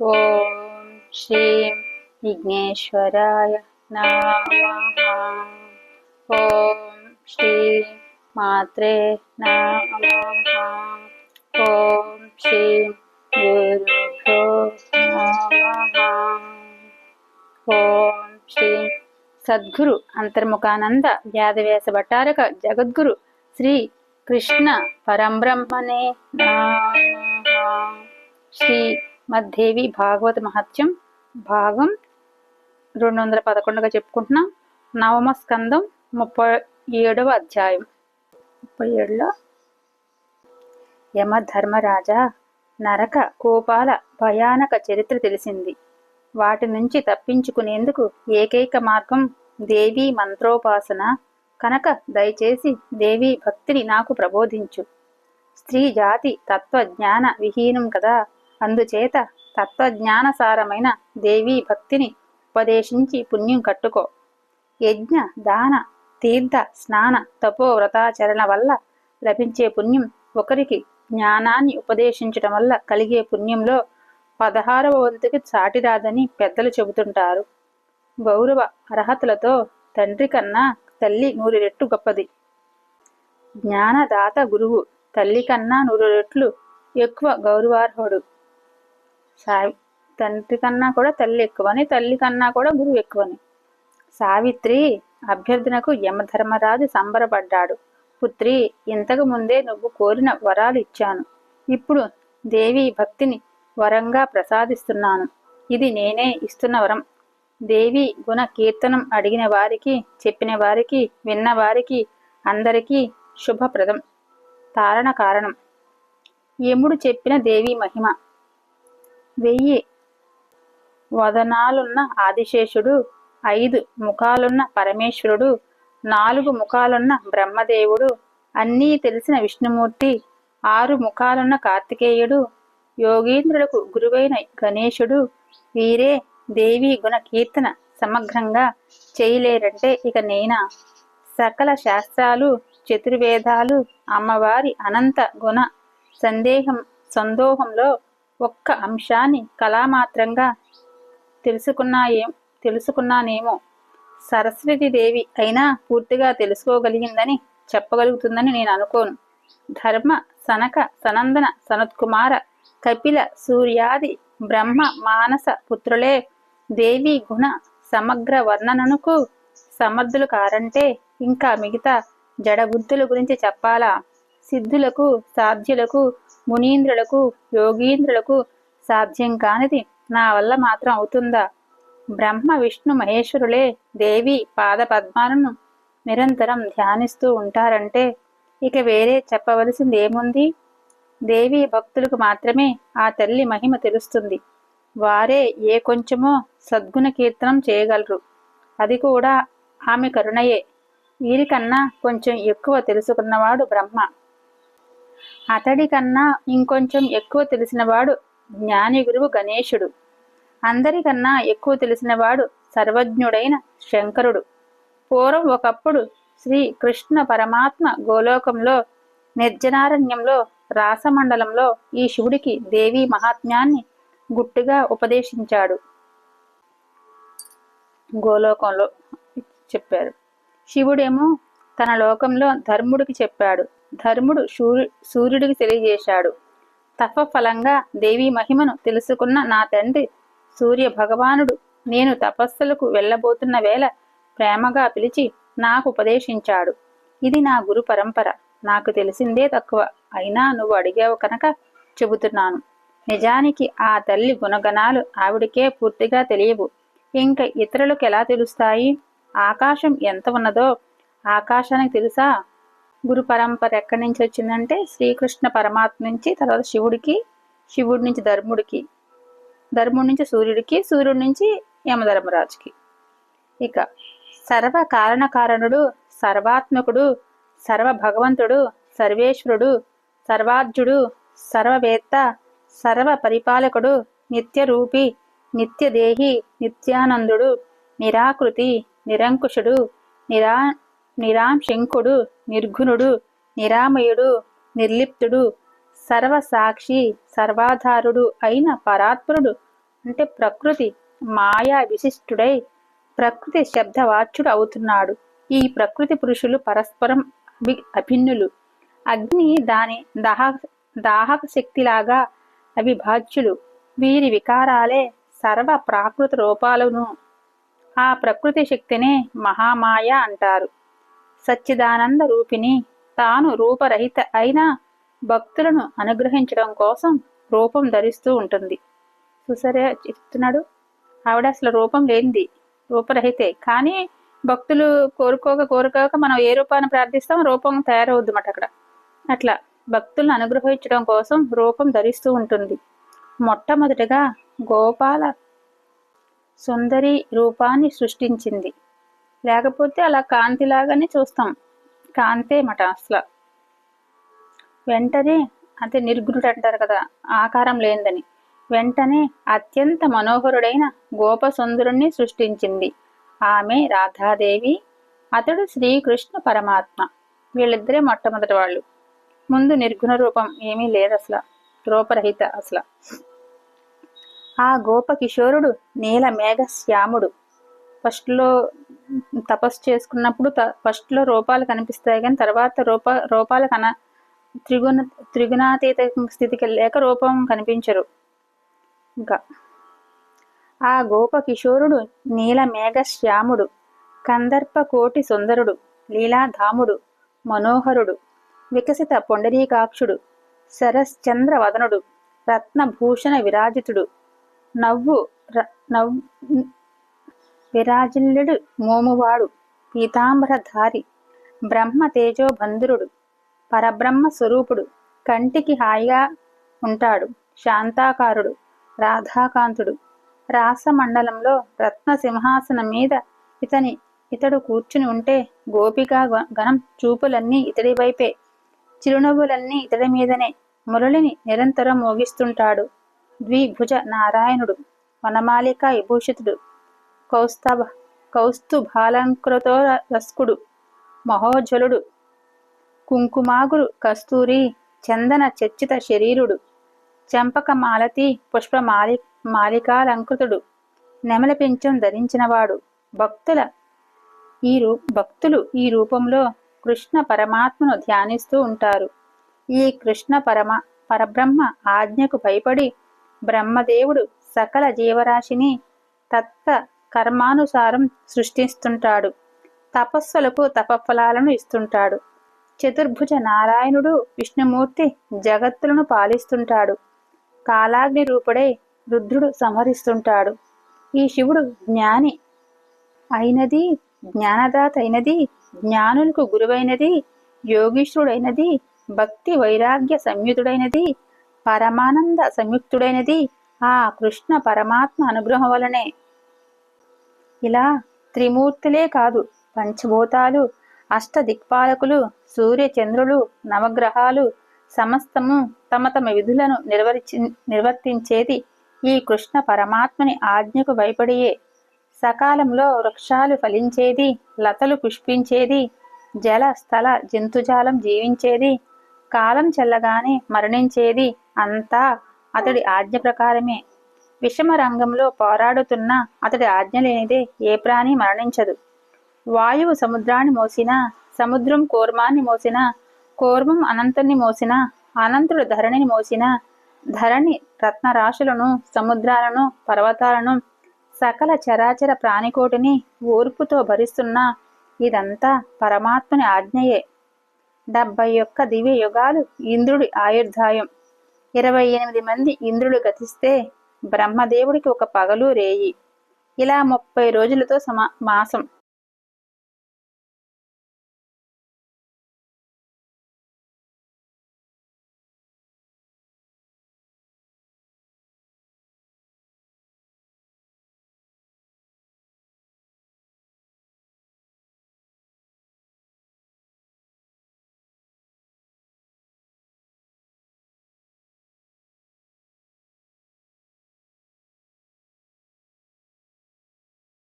ఓం శ్రీం విఘ్నేశ్వరాయ నమః ఓం శ్రీ మాత్రే నమః ఓం శ్రీ గురుభ్యో నమః ఓం శ్రీ సద్గురు అంతర్ముఖానంద వ్యాధవేశ భట్టారక జగద్గురు శ్రీ కృష్ణ పరంబ్రహ్మణే నమః శ్రీ మద్దేవి భాగవత మహత్యం భాగం రెండు వందల పదకొండుగా చెప్పుకుంటున్నాం. నవమ స్కందం ముప్పై ఏడవ అధ్యాయం. ముప్పై ఏడులో యమధర్మరాజా నరక కోపాల భయానక చరిత్ర తెలిసింది. వాటి నుంచి తప్పించుకునేందుకు ఏకైక మార్గం దేవీ మంత్రోపాసన. కనుక దయచేసి దేవీ భక్తిని నాకు ప్రబోధించు. స్త్రీ జాతి తత్వజ్ఞాన విహీనం కదా. అందుచేత తత్వజ్ఞానసారమైన దేవీ భక్తిని ఉపదేశించి పుణ్యం కట్టుకో. యజ్ఞ దాన తీర్థ స్నాన తపో వ్రతాచరణ వల్ల లభించే పుణ్యం ఒకరికి జ్ఞానాన్ని ఉపదేశించడం వల్ల కలిగే పుణ్యంలో పదహారవ వంతుకి చాటిరాదని పెద్దలు చెబుతుంటారు. గౌరవ అర్హతలతో తండ్రి కన్నా తల్లి నూరు రెట్లు గొప్పది. జ్ఞానదాత గురువు తల్లి కన్నా నూరు రెట్లు ఎక్కువ గౌరవార్హుడు. సావి తండ్రి కన్నా కూడా తల్లి ఎక్కువని తల్లి కన్నా కూడా గురువు ఎక్కువని. సావిత్రి అభ్యర్థనకు యమధర్మరాజు సంబరపడ్డాడు. పుత్రి ఇంతకు ముందే నువ్వు కోరిన వరాలు ఇచ్చాను. ఇప్పుడు దేవి భక్తిని వరంగా ప్రసాదిస్తున్నాను. ఇది నేనే ఇస్తున్న వరం. దేవి గుణ కీర్తనం అడిగిన వారికి చెప్పిన వారికి విన్న వారికి అందరికీ శుభప్రదం. తారణ కారణం. యముడు చెప్పిన దేవి మహిమ. వెయ్యి. వదనాలున్న ఆదిశేషుడు ఐదు ముఖాలున్న పరమేశ్వరుడు నాలుగు ముఖాలున్న బ్రహ్మదేవుడు అన్నీ తెలిసిన విష్ణుమూర్తి ఆరు ముఖాలున్న కార్తికేయుడు యోగీంద్రులకు గురువైన గణేశుడు వీరే దేవి గుణ కీర్తన సమగ్రంగా చేయలేరంటే ఇక నేనా? సకల శాస్త్రాలు చతుర్వేదాలు అమ్మవారి అనంత గుణ సందేహం సందోహంలో ఒక్క అంశాన్ని కళామాత్రంగా తెలుసుకున్నాయే తెలుసుకున్నానేమో. సరస్వతి దేవి అయినా పూర్తిగా తెలుసుకోగలిగిందని చెప్పగలుగుతుందని నేను అనుకోను. ధర్మ సనక సనందన సనత్కుమార కపిల సూర్యాది బ్రహ్మ మానస పుత్రులే దేవి గుణ సమగ్ర వర్ణనకు సమర్థులు కారంటే ఇంకా మిగతా జడబుద్ధుల గురించి చెప్పాలా? సిద్ధులకు సాధ్యులకు మునీంద్రులకు యోగీంద్రులకు సాధ్యం కానిది నా వల్ల మాత్రం అవుతుందా? బ్రహ్మ విష్ణు మహేశ్వరులే దేవి పాదపద్మాలను నిరంతరం ధ్యానిస్తూ ఉంటారంటే ఇక వేరే చెప్పవలసింది ఏముంది? దేవి భక్తులకు మాత్రమే ఆ తల్లి మహిమ తెలుస్తుంది. వారే ఏ కొంచెమో సద్గుణ కీర్తనం చేయగలరు. అది కూడా ఆమె కరుణయే. వీరికన్నా కొంచెం ఎక్కువ తెలుసుకున్నవాడు బ్రహ్మ. అతడి కన్నా ఇంకొంచెం ఎక్కువ తెలిసినవాడు జ్ఞాని గురువు గణేశుడు. అందరికన్నా ఎక్కువ తెలిసినవాడు సర్వజ్ఞుడైన శంకరుడు. పూర్వం ఒకప్పుడు శ్రీ కృష్ణ పరమాత్మ గోలోకంలో నిర్జనారణ్యంలో రాసమండలంలో ఈ శివుడికి దేవీ మహాత్మ్యాన్ని గుట్టుగా ఉపదేశించాడు. గోలోకంలో చెప్పారు. శివుడేమో తన లోకంలో ధర్ముడికి చెప్పాడు. ధర్ముడు సూర్యుడికి తెలియజేశాడు. తప ఫలంగా దేవి మహిమను తెలుసుకున్న నా తండ్రి సూర్య భగవానుడు నేను తపస్సులకు వెళ్ళబోతున్న వేళ ప్రేమగా పిలిచి నాకు ఉపదేశించాడు. ఇది నా గురు పరంపర. నాకు తెలిసిందే తక్కువ. అయినా నువ్వు అడిగావు కనుక చెబుతున్నాను. నిజానికి ఆ తల్లి గుణగణాలు ఆవిడికే పూర్తిగా తెలియవు. ఇంక ఇతరులకు ఎలా తెలుస్తాయి? ఆకాశం ఎంత ఉన్నదో ఆకాశానికి తెలుసా? గురు పరంపర ఎక్కడి నుంచి వచ్చిందంటే శ్రీకృష్ణ పరమాత్మ నుంచి తర్వాత శివుడికి శివుడి నుంచి ధర్ముడికి ధర్ముడి నుంచి సూర్యుడికి సూర్యుడి నుంచి యమధర్మరాజుకి. ఇక సర్వ కారణకారణుడు సర్వాత్మకుడు సర్వ భగవంతుడు సర్వేశ్వరుడు సర్వార్జుడు సర్వవేత్త సర్వ పరిపాలకుడు నిత్యరూపి నిత్యదేహి నిత్యానందుడు నిరాకృతి నిరంకుశుడు నిరా నిరాంశంకుడు నిర్గుణుడు నిరామయుడు నిర్లిప్తుడు సర్వసాక్షి సర్వాధారుడు అయిన పరాత్పరుడు అంటే ప్రకృతి మాయా విశిష్టుడై ప్రకృతి శబ్దవాచ్యుడు అవుతున్నాడు. ఈ ప్రకృతి పురుషులు పరస్పరం అభి అభిన్నులు. అగ్ని దాని దాహ దాహక శక్తిలాగా అవిభాజ్యులు. వీరి వికారాలే సర్వ ప్రాకృత రూపాలను. ఆ ప్రకృతి శక్తినే మహామాయ అంటారు. సచ్చిదానంద రూపిణి. తాను రూపరహిత అయిన భక్తులను అనుగ్రహించడం కోసం రూపం ధరిస్తూ ఉంటుంది. చూసారే చెప్తున్నాడు. ఆవిడ అసలు రూపం లేనిది రూపరహితే. కానీ భక్తులు కోరుకోక కోరుకోక మనం ఏ రూపాన్ని ప్రార్థిస్తాం రూపం తయారవుద్ది అక్కడ. అట్లా భక్తులను అనుగ్రహించడం కోసం రూపం ధరిస్తూ ఉంటుంది. మొట్టమొదటిగా గోపాల సుందరి రూపాన్ని సృష్టించింది. లేకపోతే అలా కాంతిలాగానే చూస్తాం. కాంతే మట అసలు. వెంటనే అంటే నిర్గుణుడు అంటారు కదా ఆకారం లేనిదని. వెంటనే అత్యంత మనోహరుడైన గోపసుందరుణ్ణి సృష్టించింది. ఆమె రాధాదేవి అతడు శ్రీకృష్ణ పరమాత్మ. వీళ్ళిద్దరే మొట్టమొదటి వాళ్ళు. ముందు నిర్గుణ రూపం ఏమీ లేదు అసలు. రూపరహిత అసలు. ఆ గోపకిషోరుడు నీల మేఘ శ్యాముడు ఫస్ట్లో తపస్సు చేసుకున్నప్పుడు ఫస్ట్లో రూపాలు కనిపిస్తాయి కానీ తర్వాత రూప రూపాలు కన త్రిగుణ త్రిగుణాతీత స్థితికి లేక రూపం కనిపించరు. ఇంకా ఆ గోప కిషోరుడు నీల మేఘ శ్యాముడు కందర్ప కోటి సుందరుడు లీలాధాముడు మనోహరుడు వికసిత పొండరీకాక్షుడు శరశ్చంద్ర వదనుడు రత్నభూషణ విరాజితుడు నవ్వు నవ్వు విరాజిల్లుడు మోమువాడు పీతాంబరధారి బ్రహ్మ తేజోబంధురుడు పరబ్రహ్మ స్వరూపుడు కంటికి హాయిగా ఉంటాడు శాంతాకారుడు రాధాకాంతుడు. రాసమండలంలో రత్న సింహాసనం మీద ఇతని ఇతడు కూర్చుని ఉంటే గోపికా గణం చూపులన్నీ ఇతడి వైపే చిరునవ్వులన్నీ ఇతడి మీదనే. మురళిని నిరంతరం మోగిస్తుంటాడు. ద్విభుజ నారాయణుడు వనమాలిక విభూషితుడు కౌస్తభ కౌస్తుభాలంకృతో రస్కుడు మహోజ్వలుడు కుంకుమాగురు కస్తూరి చందన చర్చిత శరీరుడు చంపక మాలతి పుష్ప మాలి మాలికాలంకృతుడు నెమల పింఛం ధరించినవాడు భక్తుల ఈ రూ భక్తులు ఈ రూపంలో కృష్ణ పరమాత్మను ధ్యానిస్తూ ఉంటారు. ఈ కృష్ణ పరమ పరబ్రహ్మ ఆజ్ఞకు భయపడి బ్రహ్మదేవుడు సకల జీవరాశిని తత్త కర్మానుసారం సృష్టిస్తుంటాడు. తపస్సులకు తపఫలాలను ఇస్తుంటాడు. చతుర్భుజ నారాయణుడు విష్ణుమూర్తి జగత్తులను పాలిస్తుంటాడు. కాలాగ్ని రూపుడై రుద్రుడు సంహరిస్తుంటాడు. ఈ శివుడు జ్ఞాని అయినది జ్ఞానదాత అయినది జ్ఞానులకు గురువైనది యోగీశ్వరుడైనది భక్తి వైరాగ్య సంయుతుడైనది పరమానంద సంయుక్తుడైనది. ఆ కృష్ణ పరమాత్మ అనుగ్రహం వలనే ఇలా త్రిమూర్తులే కాదు పంచభూతాలు అష్ట దిక్పాలకులు సూర్య చంద్రులు నవగ్రహాలు సమస్తము తమ తమ విధులను నిర్వచి నిర్వర్తించేది ఈ కృష్ణ పరమాత్మని ఆజ్ఞకు భయపడియే. సకాలంలో వృక్షాలు ఫలించేది లతలు పుష్పించేది జల స్థల జంతుజాలం జీవించేది కాలం చెల్లగానే మరణించేది అంతా అతడి ఆజ్ఞ ప్రకారమే. విషమ రంగంలో పోరాడుతున్న అతడి ఆజ్ఞ లేనిదే ఏ ప్రాణి మరణించదు. వాయువు సముద్రాన్ని మోసినా సముద్రం కోర్మాన్ని మోసినా కోర్మం అనంతుని మోసినా అనంతుడు ధరణిని మోసినా ధరణి రత్నరాశులను సముద్రాలను పర్వతాలను సకల చరాచర ప్రాణికోటిని ఓర్పుతో భరిస్తున్న ఇదంతా పరమాత్మని ఆజ్ఞయే. డెబ్బై ఒక్క దివ్య యుగాలు ఇంద్రుడి ఆయుర్దాయం ఇరవై ఎనిమిది మంది ఇంద్రుడు గతిస్తే బ్రహ్మదేవుడికి ఒక పగలు రేయి. ఇలా ముప్పై రోజులతో సమా మాసం.